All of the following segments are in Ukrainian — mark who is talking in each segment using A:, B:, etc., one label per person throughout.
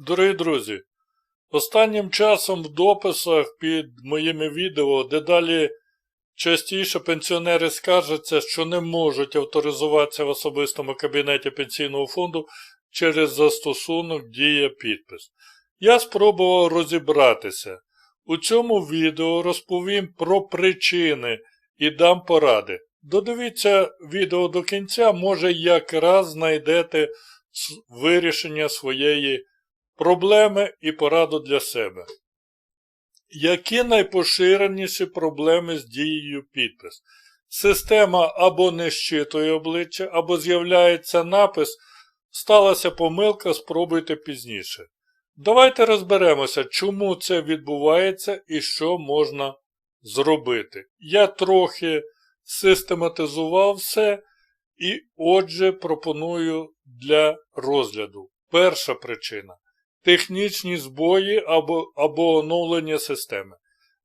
A: Дорогі друзі, останнім часом в дописах під моїми відео дедалі частіше пенсіонери скаржаться, що не можуть авторизуватися в особистому кабінеті пенсійного фонду через застосунок Дія підпис. Я спробував розібратися. У цьому відео розповім про причини і дам поради. Додивіться відео до кінця, може якраз знайдете вирішення своєї проблеми і пораду для себе. Які найпоширеніші проблеми з дією підпис? Система або не щитує обличчя, або з'являється напис Сталася помилка, спробуйте пізніше. Давайте розберемося, чому це відбувається і що можна зробити. Я трохи систематизував все і отже пропоную для розгляду. Перша причина технічні збої або, або оновлення системи.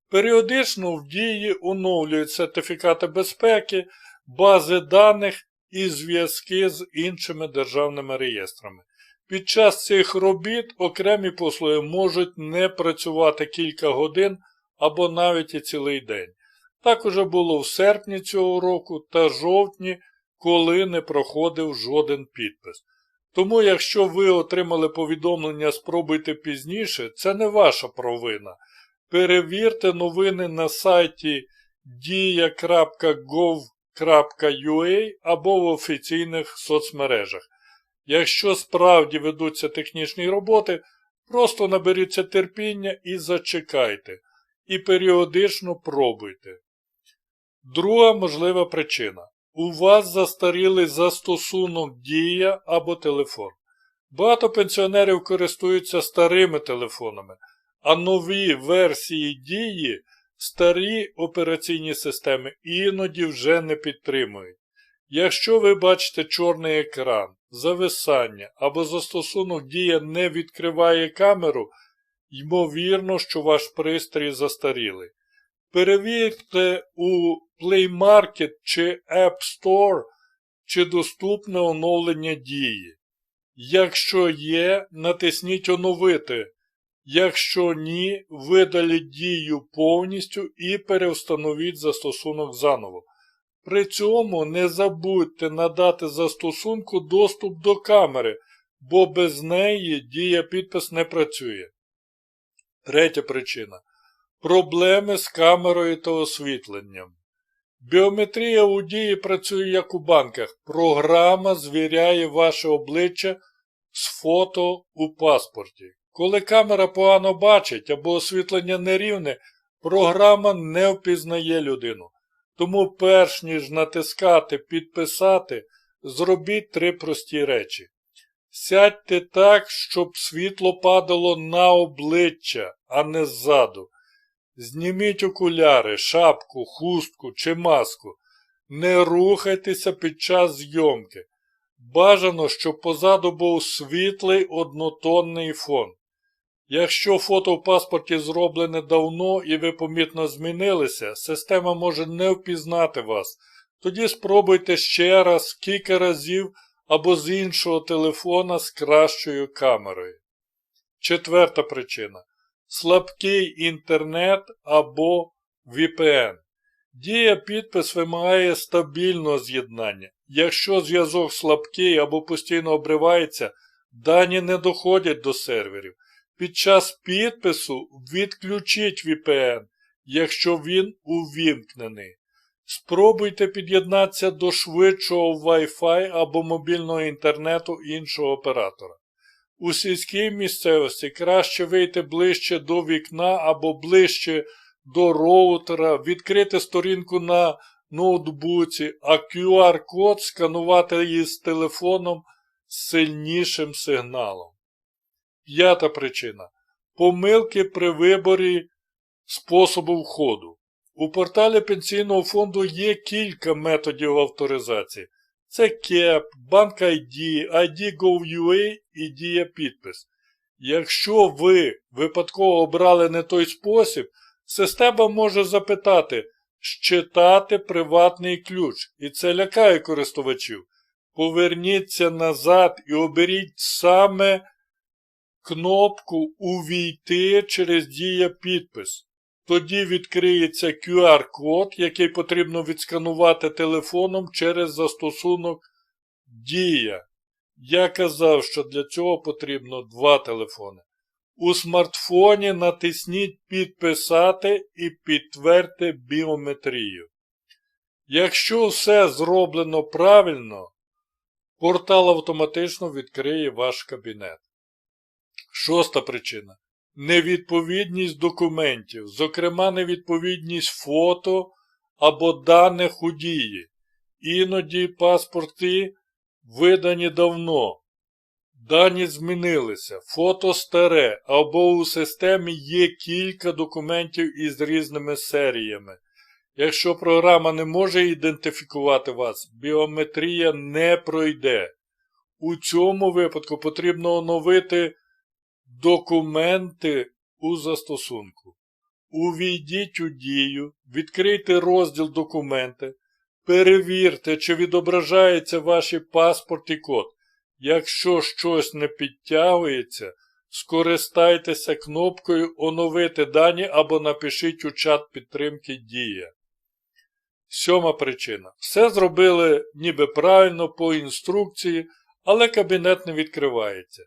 A: Періодично в дії оновлюють сертифікати безпеки, бази даних і зв'язки з іншими державними реєстрами. Під час цих робіт окремі послуги можуть не працювати кілька годин або навіть і цілий день. Так уже було в серпні цього року та жовтні, коли не проходив жоден підпис. Тому, якщо ви отримали повідомлення спробуйте пізніше, це не ваша провина. Перевірте новини на сайті dia.gov.ua або в офіційних соцмережах. Якщо справді ведуться технічні роботи, просто наберіться терпіння і зачекайте. І періодично пробуйте. Друга можлива причина. У вас застарілий застосунок Дія або телефон. Багато пенсіонерів користуються старими телефонами, а нові версії Дії старі операційні системи іноді вже не підтримують. Якщо ви бачите чорний екран, зависання або застосунок Дія не відкриває камеру, ймовірно, що ваш пристрій застарілий. Перевірте у Play Market чи App Store, чи доступне оновлення дії. Якщо є, натисніть оновити. Якщо ні, видаліть дію повністю і перевстановіть застосунок заново. При цьому не забудьте надати застосунку доступ до камери, бо без неї дія підпис не працює. Третя причина. Проблеми з камерою та освітленням. Біометрія у дії працює як у банках. Програма звіряє ваше обличчя з фото у паспорті. Коли камера погано бачить або освітлення нерівне, програма не впізнає людину. Тому, перш ніж натискати Підписати, зробіть три прості речі. Сядьте так, щоб світло падало на обличчя, а не ззаду. Зніміть окуляри, шапку, хустку чи маску. Не рухайтеся під час зйомки. Бажано, щоб позаду був світлий однотонний фон. Якщо фото в паспорті зроблене давно і ви помітно змінилися, система може не впізнати вас. Тоді спробуйте ще раз, кілька разів або з іншого телефона з кращою камерою. Четверта причина слабкий інтернет або VPN. Дія підпис вимагає стабільного з'єднання. Якщо зв'язок слабкий або постійно обривається, дані не доходять до серверів. Під час підпису відключіть VPN, якщо він увімкнений. Спробуйте під'єднатися до швидшого Wi-Fi або мобільного інтернету іншого оператора. У сільській місцевості краще вийти ближче до вікна або ближче до роутера, відкрити сторінку на ноутбуці, а QR-код сканувати її з телефоном з сильнішим сигналом. П'ята причина. Помилки при виборі способу входу. У порталі Пенсійного фонду є кілька методів авторизації. Це КЕП, Банк ID, ID.gov.ua і Дія підпис. Якщо ви випадково обрали не той спосіб, система може запитати щитати приватний ключ, і це лякає користувачів. Поверніться назад і оберіть саме кнопку Увійти через дія підпис. Тоді відкриється QR-код, який потрібно відсканувати телефоном через застосунок Дія. Я казав, що для цього потрібно два телефони. У смартфоні натисніть Підписати і підтвердьте біометрію. Якщо все зроблено правильно, портал автоматично відкриє ваш кабінет. Шоста причина. Невідповідність документів, зокрема невідповідність фото або даних у дії. Іноді паспорти видані давно. Дані змінилися, фото старе, або у системі є кілька документів із різними серіями. Якщо програма не може ідентифікувати вас, біометрія не пройде. У цьому випадку потрібно оновити документи у застосунку. Увійдіть у дію, відкрийте розділ документи, перевірте, чи відображається ваш паспорт і код. Якщо щось не підтягується, скористайтеся кнопкою Оновити дані або напишіть у чат підтримки Дія. Сьома причина. Все зробили ніби правильно по інструкції, але кабінет не відкривається.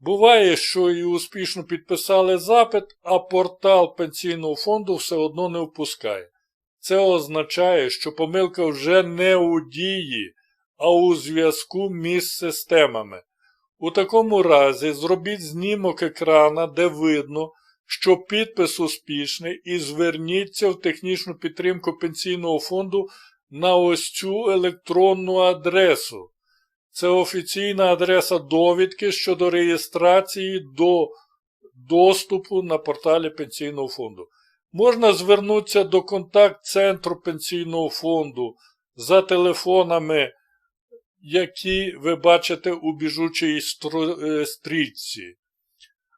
A: Буває, що і успішно підписали запит, а портал пенсійного фонду все одно не впускає. Це означає, що помилка вже не у дії, а у зв'язку між системами. У такому разі зробіть знімок екрана, де видно, що підпис успішний, і зверніться в технічну підтримку пенсійного фонду на ось цю електронну адресу. Це офіційна адреса довідки щодо реєстрації до доступу на порталі Пенсійного фонду. Можна звернутися до контакт-центру Пенсійного фонду за телефонами, які ви бачите у біжучій стрічці.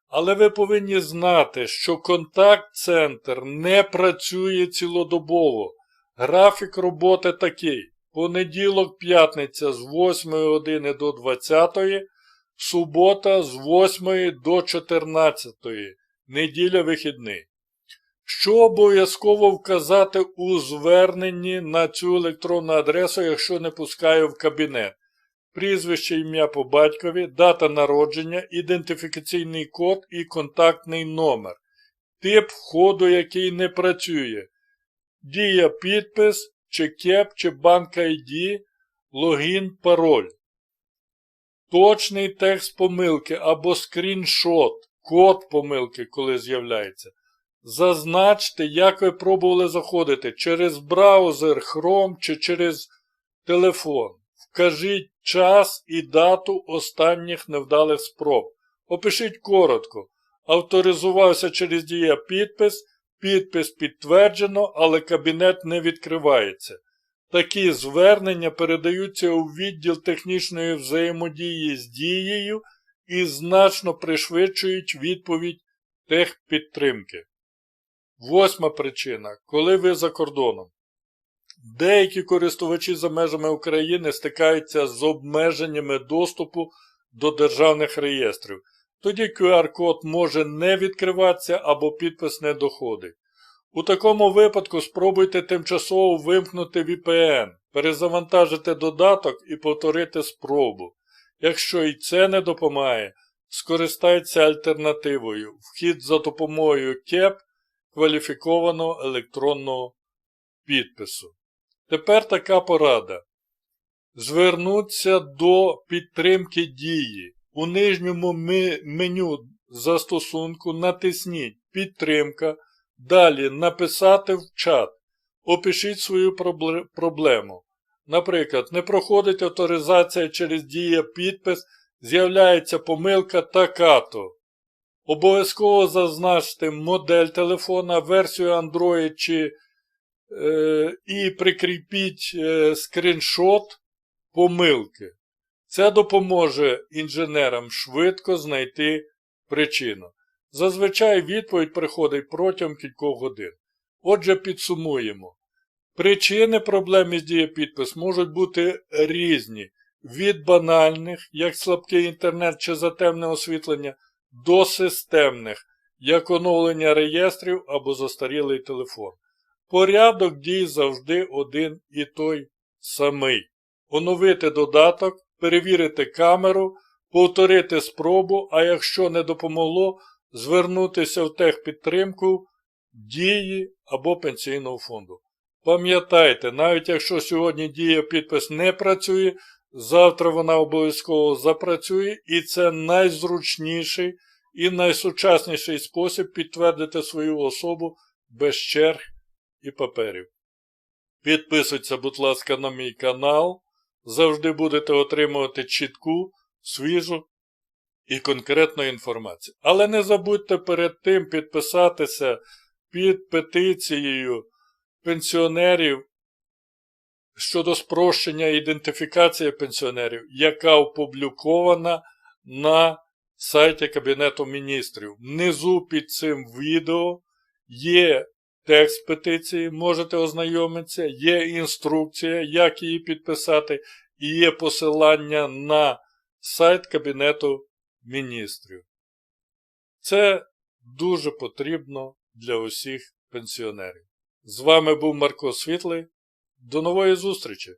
A: Але ви повинні знати, що контакт-центр не працює цілодобово. Графік роботи такий. Понеділок, п'ятниця з 8 години до 20, субота з 8 до 14, неділя вихідний. Що обов'язково вказати у зверненні на цю електронну адресу, якщо не пускаю в кабінет? Прізвище ім'я по батькові, дата народження, ідентифікаційний код і контактний номер, тип входу, який не працює, дія підпис, чи кеп, чи банк ID, логін, пароль. Точний текст помилки або скріншот, код помилки, коли з'являється. Зазначте, як ви пробували заходити через браузер Chrome чи через телефон. Вкажіть час і дату останніх невдалих спроб. Опишіть коротко. Авторизувався через дія підпис, підпис підтверджено, але кабінет не відкривається. Такі звернення передаються у відділ технічної взаємодії з дією і значно пришвидшують відповідь техпідтримки. Восьма причина. Коли ви за кордоном. Деякі користувачі за межами України стикаються з обмеженнями доступу до державних реєстрів. Тоді QR-код може не відкриватися або підпис не доходить. У такому випадку спробуйте тимчасово вимкнути VPN, перезавантажити додаток і повторити спробу. Якщо і це не допомагає, скористайтеся альтернативою вхід за допомогою КЕП кваліфікованого електронного підпису. Тепер така порада. Звернуться до підтримки дії. У нижньому меню застосунку натисніть Підтримка. Далі написати в чат. Опишіть свою проблему. Наприклад, не проходить авторизація через дія підпис, з'являється помилка така-то. Обов'язково зазначте модель телефона, версію Android чи, е, і прикріпіть е, скріншот помилки. Це допоможе інженерам швидко знайти причину. Зазвичай відповідь приходить протягом кількох годин. Отже, підсумуємо. Причини проблем із дієпідпис можуть бути різні, від банальних, як слабкий інтернет чи затемне освітлення, до системних, як оновлення реєстрів або застарілий телефон. Порядок дій завжди один і той самий. Оновити додаток, перевірити камеру, повторити спробу, а якщо не допомогло, звернутися в техпідтримку дії або пенсійного фонду. Пам'ятайте, навіть якщо сьогодні дія підпис не працює, завтра вона обов'язково запрацює, і це найзручніший і найсучасніший спосіб підтвердити свою особу без черг і паперів. Підписуйтеся, будь ласка, на мій канал. Завжди будете отримувати чітку, свіжу і конкретну інформацію. Але не забудьте перед тим підписатися під петицією пенсіонерів щодо спрощення ідентифікації пенсіонерів, яка опублікована на сайті Кабінету міністрів. Внизу під цим відео є текст петиції, можете ознайомитися, є інструкція, як її підписати, і є посилання на сайт Кабінету міністрів. Це дуже потрібно для усіх пенсіонерів. З вами був Марко Світлий. До нової зустрічі!